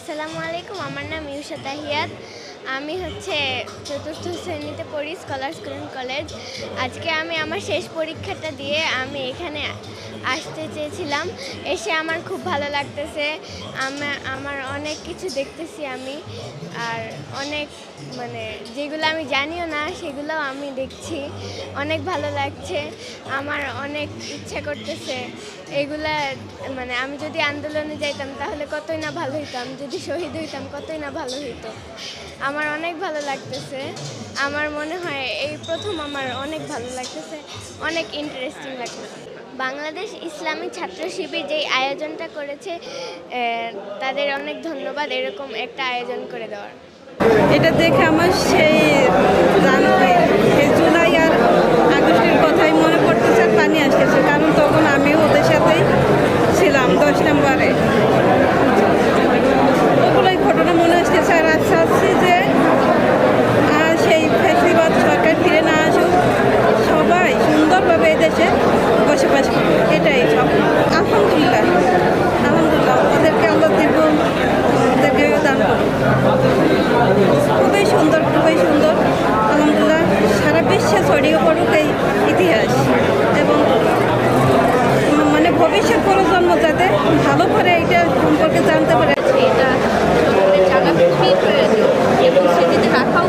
আসসালামু আলাইকুম আমার নাম ইউসা তাহিয়াত আমি হচ্ছে চতুর্থ শ্রেণীতে পড়ি স্কলার স্কুল কলেজ। আজকে আমি আমার শেষ পরীক্ষাটা দিয়ে আমি এখানে আসতে চেয়েছিলাম। এসে আমার খুব ভালো লাগতেছে। আমার অনেক কিছু দেখতেছি আমি। আর অনেক মানে যেগুলো আমি জানিও না সেগুলো আমি দেখছি। অনেক ভালো লাগছে। আমার অনেক ইচ্ছা করতেছে এগুলা মানে আমি যদি আন্দোলনে যাইতাম তাহলে কতই না ভালো হইতো। আমি যদি শহীদ হইতাম কতই না ভালো হইতো। আমার অনেক ভালো লাগতেছে। আমার মনে হয় এই প্রথম আমার অনেক ভালো লাগতেছে, অনেক ইন্টারেস্টিং লাগতেছে। বাংলাদেশ ইসলামী ছাত্র শিবির যেই আয়োজনটা করেছে তাদের অনেক ধন্যবাদ এরকম একটা আয়োজন করে দেওয়ার। এটা দেখে আমার সেই ইতিহাস। এবং মানে ভবিষ্যৎ প্রজন্ম যাতে ভালো করে এটা সম্পর্কে জানতে পারে এটা জানা খুবই প্রয়োজন। এবং সেটিতে রাখা